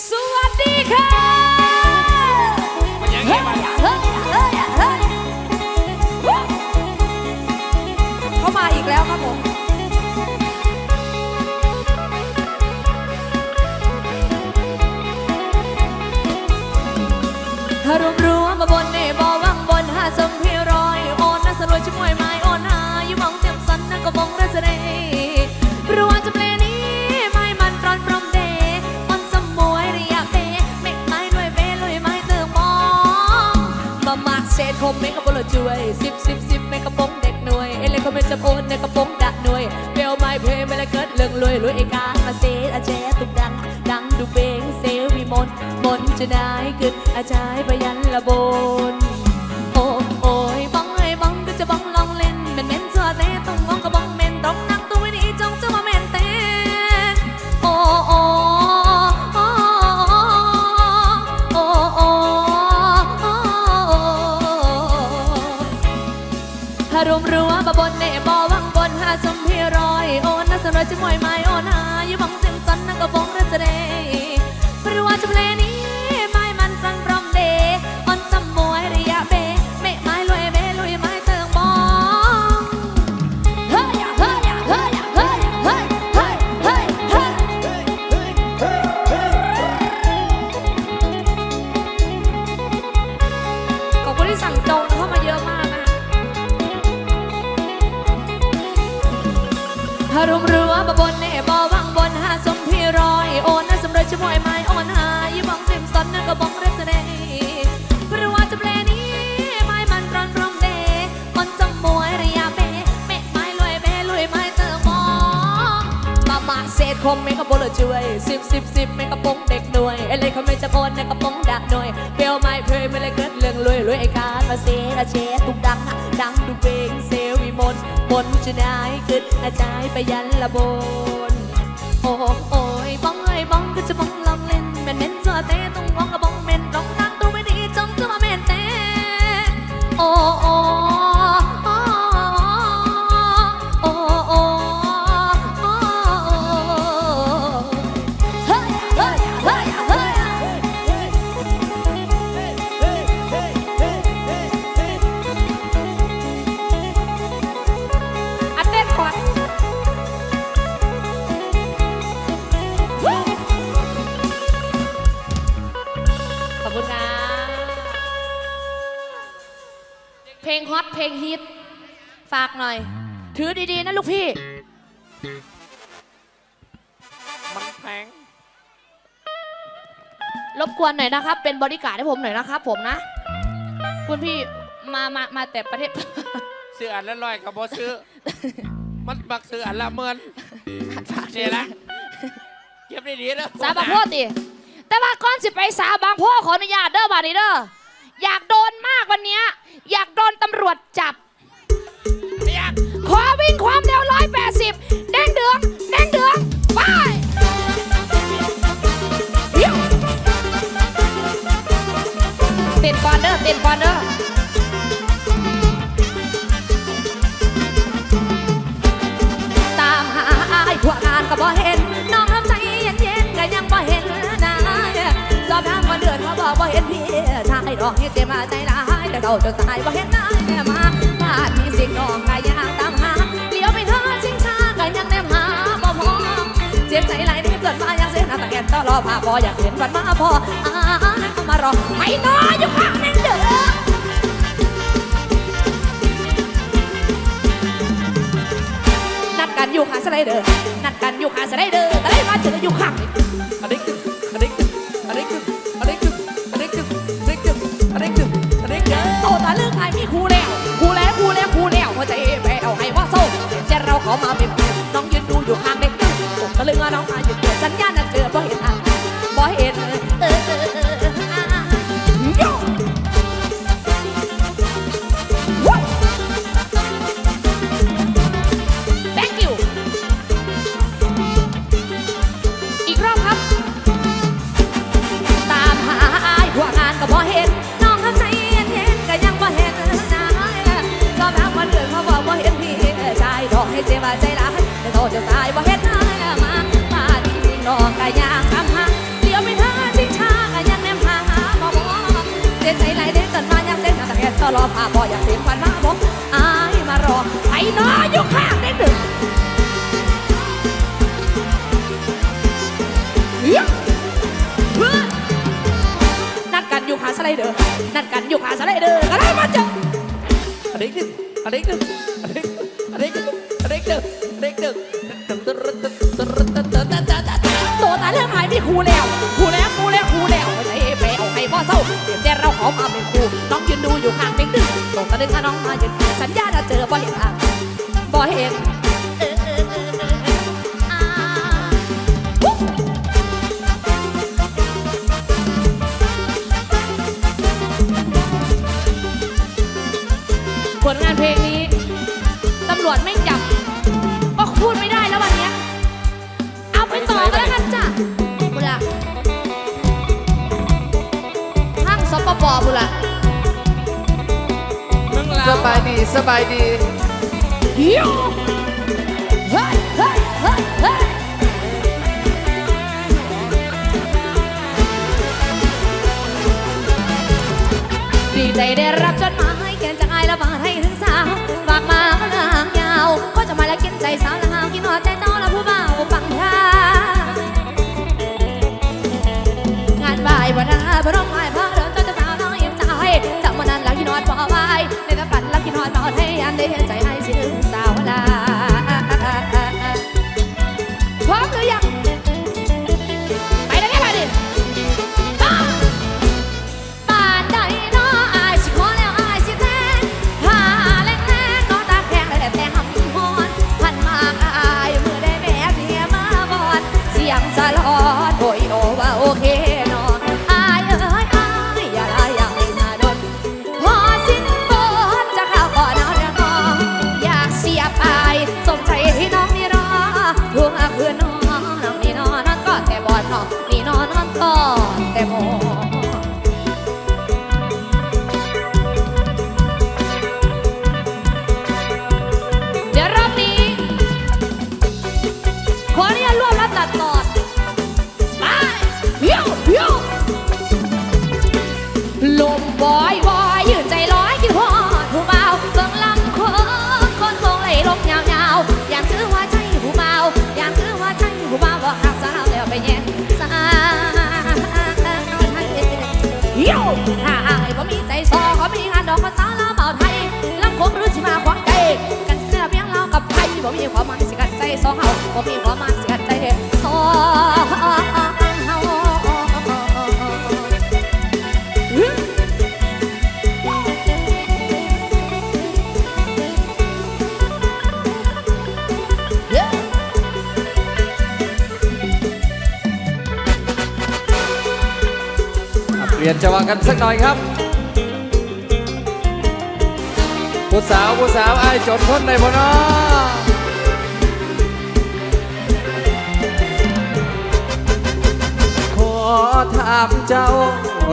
sua dica. สิบสิบสิบในกระปงเด็กหน่วยเอเลก็ไม่จะโอนในกระปงดะหน่วยเปลไม้เพไม่ละเกิดเรื่องรวยรวยเอกามาเซอาเจตุกดัง ดังดูเบงเซวีมนมนจะได้กึดอาจายไปยันละโบน คมไม่กระโปรงช่วยสิบสิบสิบไม่กระปงเด็กหน่วยเอเลยเขาไม่จะโอนในกระปงดักหน่วยเปลวไม้เพยไม่เลยเกิดเรื่องรวยรวยไอ้การมาเสียเชตุกดังดังดูเบงเซวีมนบนจะได้ขึ้นอาจายไปยันละบนโอ้โอ้ยบ้องเอ้ยบ้องก็จะบ้องลองเล่นแม่นเน้นเจอเต้ต้อง ลงฮอตเพลงฮิต ฝากหน่อย ถือดีๆนะลูกพี่ มันแพงรบกวนหน่อยนะครับ เป็นบริการดให้ผมหน่อยนะครับผมนะ คุณพี่มามามาแต่ประเทศ ซื้ออันละร้อยกับบอซื้อ มันบักซื้ออันละเมินนี่ละเก็บได้ดีนะสาบางโพดดิแต่ว่าก่อนสิไปสาบางโพขออนุญาตเด้อบาดนี้เด้อ อยากโดนมากวันเนี้ยอยากโดนตำรวจจับอยากขอวิ่งความเร็วร้อยแปดสิบแดงเดืองแดงเดืองไปเดี๋ยวเต้นก่อนเด้อเต้นก่อนเด้อตามหาอายทั่วงานก็บ่เห็น น้องทำใจเย็นๆก็ยังบ่เห็นามวันเดือนเขาบอกบ่าเห็นพี่ชายดอกเฮ็ดเต็มมาใจร้ายแต่เขาจะตายบ่าเห็นนายแม่มาบ้านมีสิ่งน้องก็ยังตามหาเลี้ยวไปเธอชิงชาก็ยังแนมหาบ่พอเจ็บใจไหลที่เกิดมายังเส้นหน้าตาแอนต้อรอพาพออยากเห็นวันมาพออ่ามารอไม่น้อยอยู่ข้างนั้นเด้อนัดกันอยู่ขาสไลเดอร์นัดกันอยู่ขาสไลเดอร์แต่ได้มาเจออยู่ข้างอันนี้อันนี้ เอาต่เรื่องไายมีครูแล้วครูแล้วครูแล้วครูวว่าจะเอแวเอาให้ว่าโซ่จะเราขามาเป็นน้องยืนดูอยู่ห่างเด็กนึงผก็เลยว่าน้องมาหยุดเกิดสัญญาณ ครูแล้วครูแล้วครูแล้วครูแล้วไม่ใช่ไปเอาให้พ่อเศร้าเดี๋ยวแต่เราขอมาเป็นครูน้องยืนดูอยู่ข้างเป็นดึงตกตะลึงถ้าน้องมายืนสัญญาถ้าเจอบ่เห็นทางบ่เห็นผลงานเพลงนี้างสปปบุละมึงลาสบายดีสบายดีเฮียวเฮ้ยเฮ้ยเฮ้ยเฮ้ยดีใจได้รับจดหมายเขียนจากไอายและฝากให้ถึงสาวฝากมาก็เรื่องหางยาวก็จะมาและกินใจสาวและหาวกินหอดใจเจ้าและผู้บ่าวฟังท่า เปลี่ยนจังหวะกันสักหน่อยครับผู้สาวผู้สาวไอ้จดทนในบ่เนอขอถามเจ้า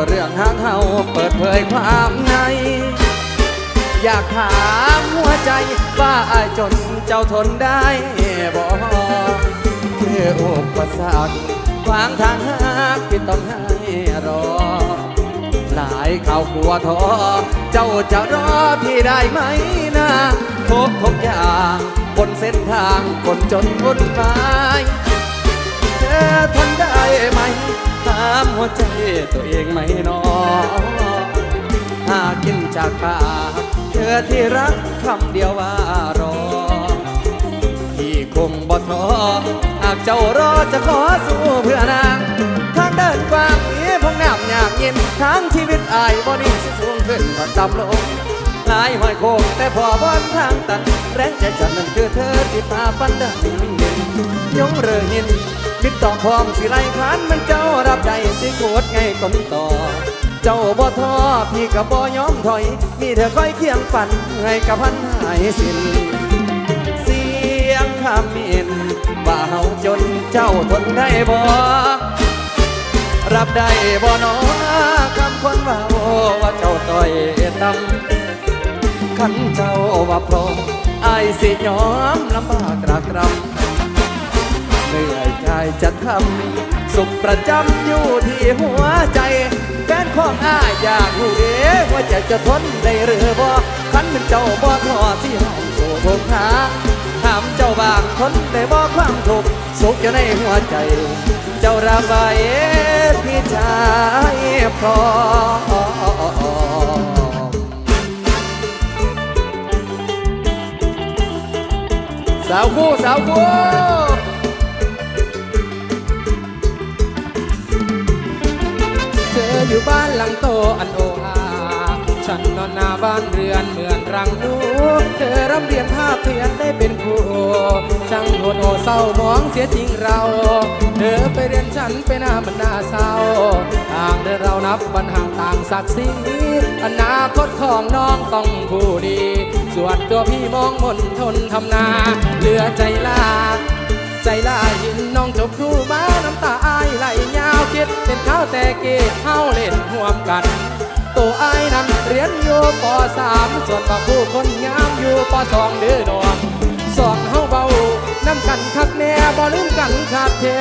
เรื่องห้างเฮาเปิดเผยความใน อยากถามหัวใจว่าไอ้ายจนเจ้าทนได้บ่คืออุปสรรคขวางทางหากที่ต้องให้รอ หลายข่าวกลัวท้อเจ้าจะรอพี่ได้ไหมนะทุกทุกอย่างบนเส้นทางคนจนวุ่นวายเธอทนได้ไหมถามหัวใจตัวเองไหมนอหากินจากปากเธอที่รักคำเดียวว่ารอพี่คงบ่ท้อหากเจ้ารอจะขอสู้เพื่อนาง เย็นทางชีวิตอายบ่นิ่งสิสูงขึ้นก็ต่ำลงหลายห้อยโค้งแต่พอบอนทางตัน แรงใจฉันนั้นคือเธอที่พาปันดังเด่นยงเรือหินบิดต่อพร้อมสิไล่ขานมันเจ้ารับใจสิโคตรไงก้นต่อ เจ้าบ่ท้อพี่ก็บ่ยอมถอย มีเธอคอยเคียงฝันให้กับพันหายสิ้นเสียงคำมินว่าเฮาจนเจ้าทนได้บ่ รับได้บ่หนอคำคนว่าโอ้ว่าเจ้าต้อยต่ำขันเจ้าว่าพร้อมอายสิยอมลำบากรากรำเหนื่อยกายจะทำสุขประจำอยู่ที่หัวใจแฟนของอ้ายอยากรู้เด้ว่าจะจะทนได้หรือบ่คันเป็นเจ้าบ่ทอที่ห้องสู่ทุกทาถามเจ้าบางคนได้บ่ความทุกข์สุขอยู่ในหัวใจ จ้าระบายพี่ชายพร้อสาวคู่สาวคู่เธออยู่บ้านหลังโตอันโอ ฉันนอนหน้าบ้านเรือนเหมือนรังนูเธอร่ำเรียนภาพเพียนได้เป็นครูช่างโหดโหเศร้ามองเสียจริงเรา เธอไปเรียนฉันไปหน้ามันหน่าเศร้าต่างเดินเรานับบันห่างต่างศักดิ์ศรีอนาคตของน้องต้องผู้ดี ส่วนตัวพี่มองมนทนทำนาเหลือใจลาใจลายหินน้องจบครูมาน้ำตาอายไหลยาวคิดเป็นข้าวแต่เกเฮาเล่นห่วมกัน ตัวอายนั้น เรียนอยู่ปสามส่วนว่าผู้คนงามอยู่ปสองเดือดองสองเฮาเบาน้ำกันคักแน่บ่ลืมกันขาดแท้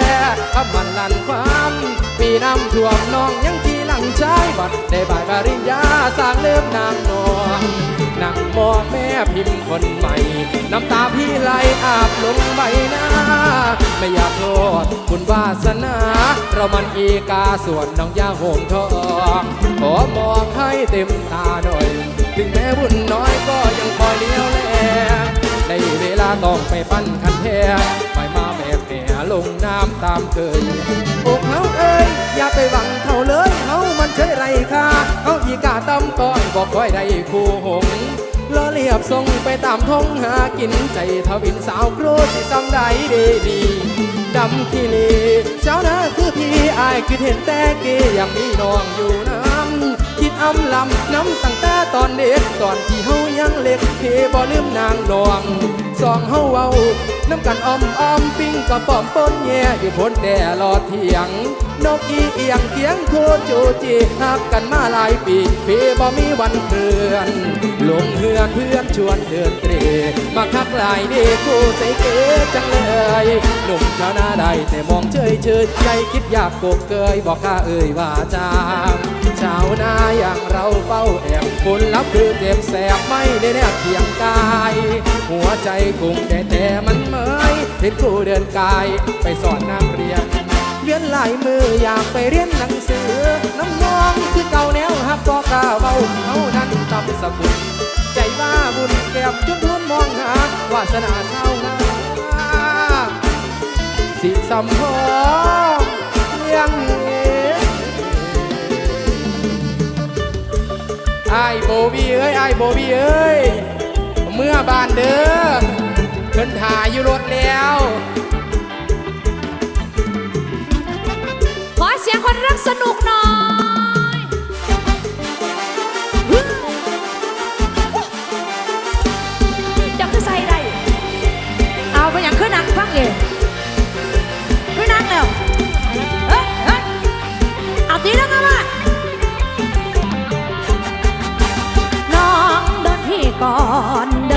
คำมันลันความปีน้ำท่วมน้องยังทีหลังชายบัดได้บายปริญญาสร้างเลิมนางนอง นั่งมอแม่พิมพ์คนใหม่ น้ำตาพี่ไหลอาบลงใบหน้า ไม่อยากโทษคุณวาสนา เรามันอีกาส่วนน้องยาโหมทองขอมองให้เต็มตาหน่อย ถึงแม้บุญน้อยก็ยังคอยเลี้ยวแลในเวลาต้องไปปั้นคันแท้ ลงน้ำตามเคยอกเฮาเอ้ยอย่าไปหวังเขาเลยเฮามันเฉยไรค่าเฮาอีกาตำก้อยบอกค่อยได้คู่หงล้อเลียบส่งไปตามท้องหากินใจทวินสาวครูสิซ้ำได้ดีดีดำขี้ลีเจ้าน้าคือพี่อายคือเห็นแต่เกยังมีน้องอยู่น้ำคิดอำลำน้ำตั้งแต่ตอนเด็กตอนที่เฮายังเล็กเพบ่ลืมนางนองสองเฮาเว้า น้ำกันอ้อมอ้อมปิ้งกับป้อมปนแย่อยู่พ้นแต่รอเถียง นกอีเอียงเทียงโคจูจีหักกันมาหลายปีพี่บ่มีวันเคลื่อนลงเฮือนเพื่อนชวนเดินเตรมาคักหลายดีกูใส่เกจังเลย หนุ่มชาวนาได้แต่มองเฉยเฉยใจคิดอยากกบเกยบอกข้าเอ่ยว่าจางชาวนาอย่างเราเฝ้าแอบผลลัพธ์คือเจ็บแสบไม่ได้แนบเพียงกาย หัวใจกุ้งแต่แต่มันเมยเห็นครูเดินกายไปสอนนักเรียนเวียนหลายมืออยากไปเรียนหนังสือ น้ำมองคือเก่าแนวฮักก็กล้าเบาเขานั้นตำสกุลใจว่าบุญแก็บจนทุนมองหาวาสนาเท่านา สิสัมพองเลี้ยงไอ้โบบี้เอ้ยไอ้โบบี้เอ้ย เมื่อบานเด้อเพิ่นถ่ายอยู่รถแล้วขอเสียงคนรักสนุกหน่อยจะขึ้นใส่ได้ เอาไปอย่างขึ้นนังฟังเลย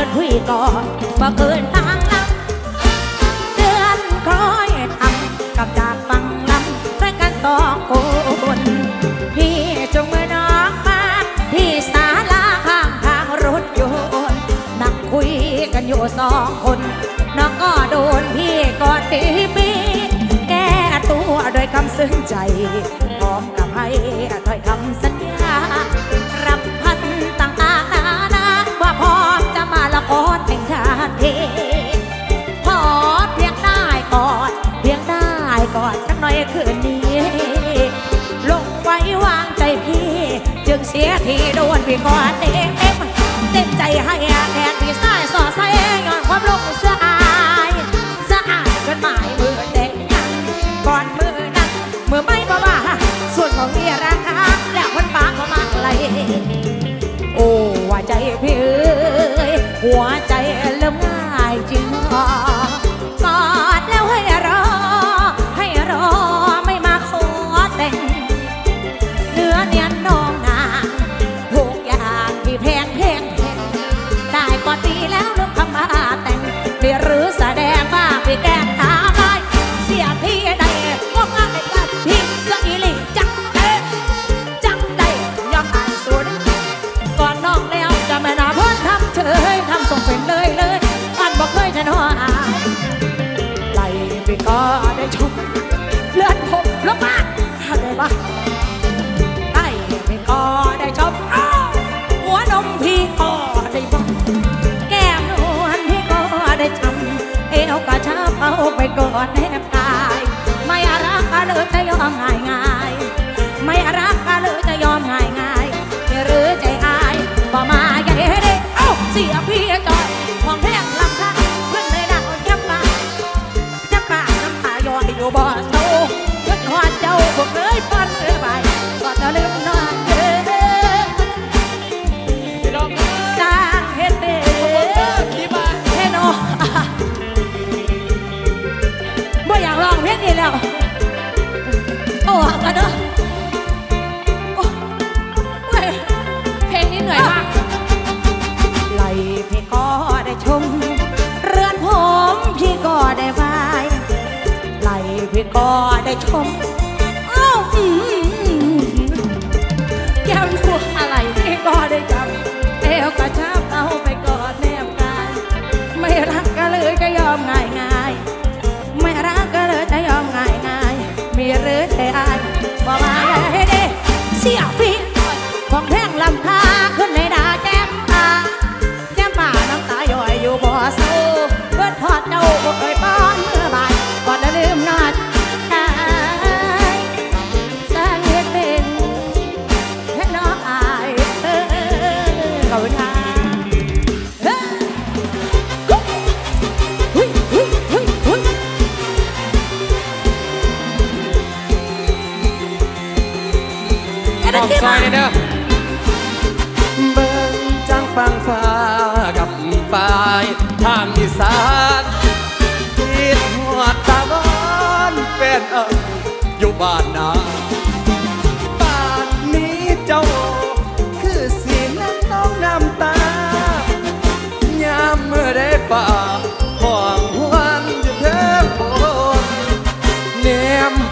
เดินพี่ก่อนมาเกินทางลำเดือนคอยทำกับจากฟังลำด้วยกันสองคนพี่จงมือน้องมาที่ศาลาข้างทางรถยนต์นั่งคุยกันอยู่สองคนน้องก็โดนพี่กอดตีปีแก้ตัวโดวยคำซึ้งใจพร้อมกับให้ถ้อยคำสัญญา กอดสักหน่อยคืนนี้ ลงไว้วางใจพี่ จึงเสียทีโดนพี่กอดเองเต็มเต็มใจให้แทนที่สายสอดใส่ย้อนความลงเสื้ออายสะอาดจนหมายมือเด็กก่อนมือนั้นมือไม่บ้าบ้าส่วนของพี่ราคาแล้วคนปากก็มากเลยโอ้ว่าใจพี่เอ้ยหัวใจ จุกเลือดผมลงมาอะไรบ้าได้ไม่ก็ได้ชอบหัวนมพี่ก็ได้บ้าแก้มนวลพี่ก็ได้ทำเอวกรชับเอาไปกอดแนบกาย ไม่รักก็เลยจะยอมง่ายง่ายไม่รักก็เลยจะยอมง่ายง่ายหรือใจอายบ่มาอย่าด้เด้เอ้าเสียพี่ ได้ชม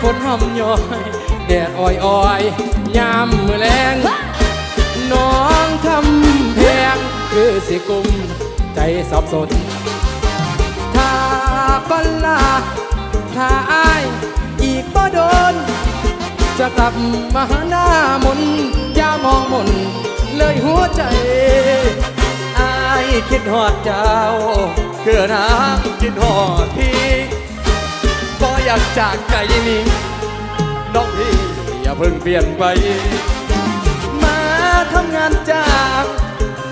มฝนหำย้อยแดดอ่อยอ่อยยามมือแรงน้องทำแพงคือสิกุมใจสับสนถ้าก็ลาถ้าอายอีกก็โดน จะกลับมาหาน้ามนอย่ามองมนเลยหัวใจอายคิดหอดเจ้า คือน้ำคิดหอดพี่ อยากจากใจนี้น้องพี่อย่าเพิ่งเปลี่ยนไป มาทำงานจาก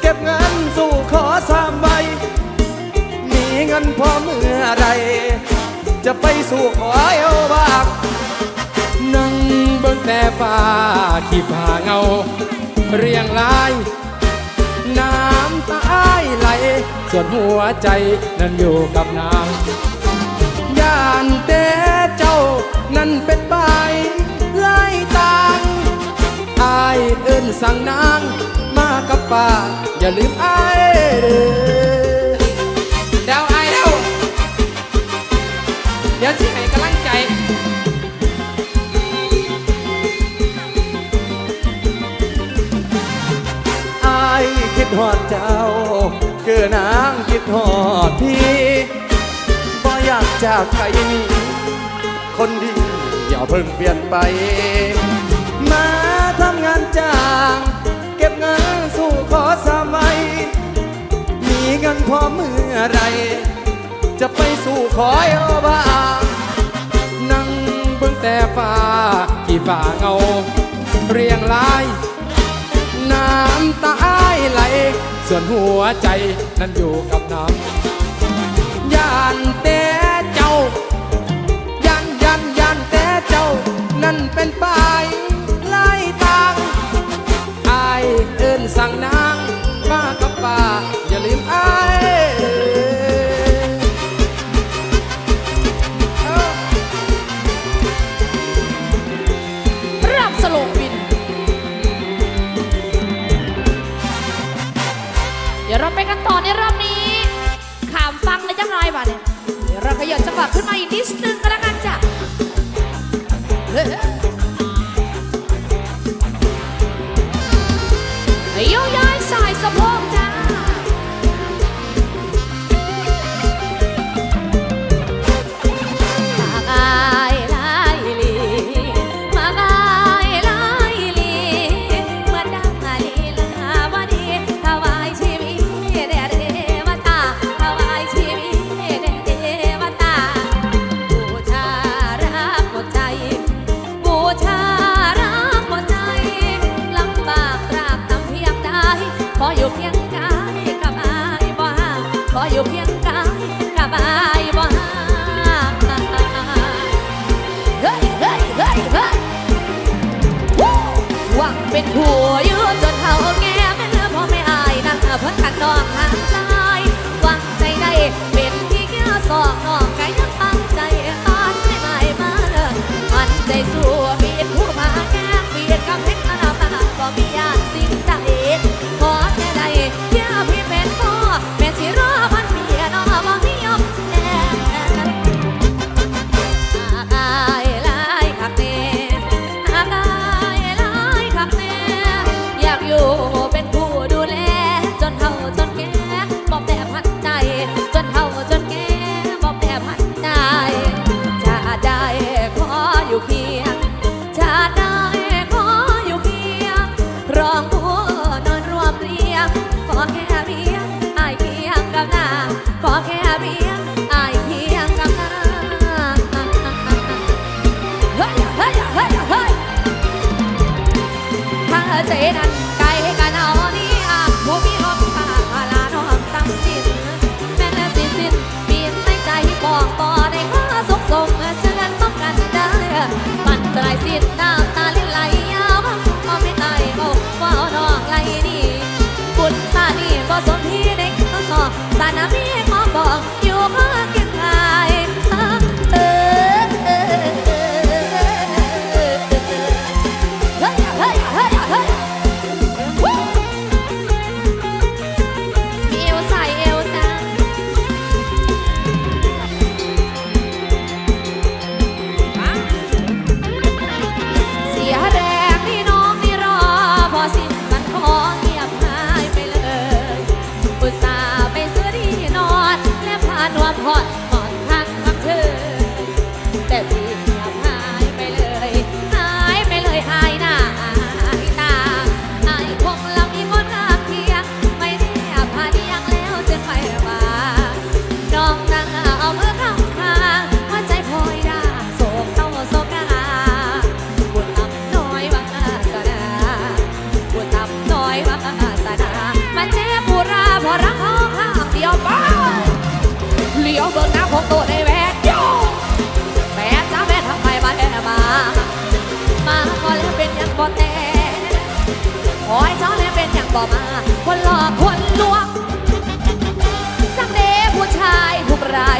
เก็บเงินสู่ขอสามใบ มีเงินพอเมื่อใด จะไปสู่ขอเอาบากนั่งเบิ่งแต่ฟ้าขีผาเงา เรียงราย น้ำตาอ้ายไหล ส่วนหัวใจนั้นอยู่กับนางย่านแต่เจ้า นั่นเป็นใบไล่ตางอายเอิ้นสั่งนางมากับป่าอย่าลืมอายเด้อเดี๋ยวไอ้เดี๋ยวเดี๋ยวสิให้กำลังใจอายคิดหอดเจ้าคือนางคิดหอดพี่บ่อยากจากใครนี้ คนดีอย่าเพิ่งเปลี่ยนไป มาทำงานจ้าง เก็บเงินสู่ขอสามัย มีเงินพอเมื่อไร จะไปสู่ขอเอบางนั่งเบิ่งแต่ฟ้ากี่ฝ่าเงา เรียงราย น้ำตาอ้ายไหล ส่วนหัวใจนั้นอยู่กับน้ำยานแต่ นั่นเป็นป้ายไล่ตางอายเอิ้นสั่งนางมากับป่าอย่าลืมอายเอ้รับสโลงบิน เดี๋ยวเราไปกันต่อในรอบนี้ ขามฟังเลยจังไรบ้าเนี่ยเดี๋ยวเราขยับจังหวะขึ้นมาอีกนิดนึง โยกย้ายสายสะโพก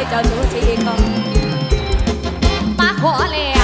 เจ้าชู้ที่ก็มาขอเล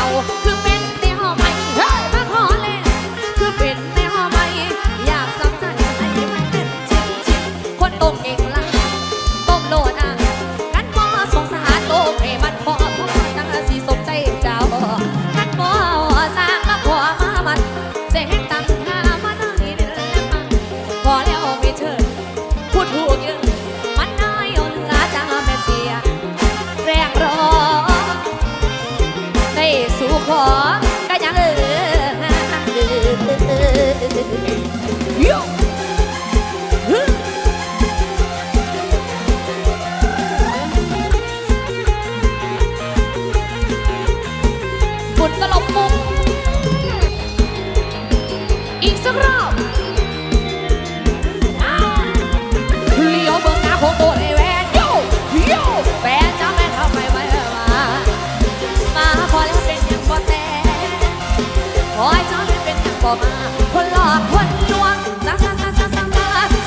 มา คนหลอกคนลวงสักสักสักสักสัก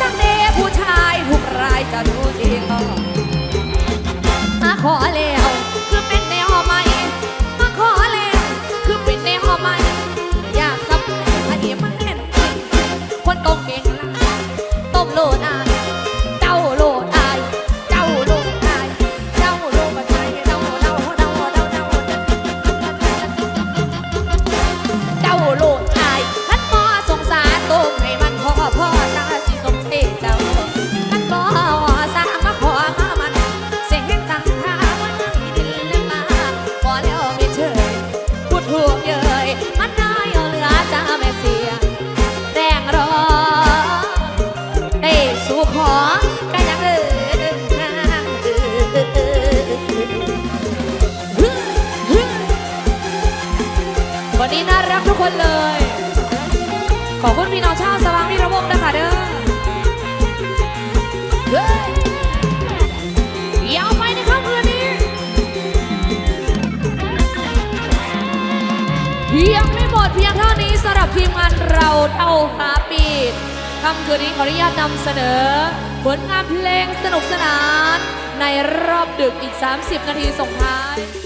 สักเดผู้ชายทุกรายจะดูดีก็มาขอเลย สำหรับทีมงานเราเท่าฟ้าปีดคำคืนนี้ขออนุญาตนำเสนอ ผลงานเพลงสนุกสนาน ในรอบดึกอีก 30 นาทีส่งท้าย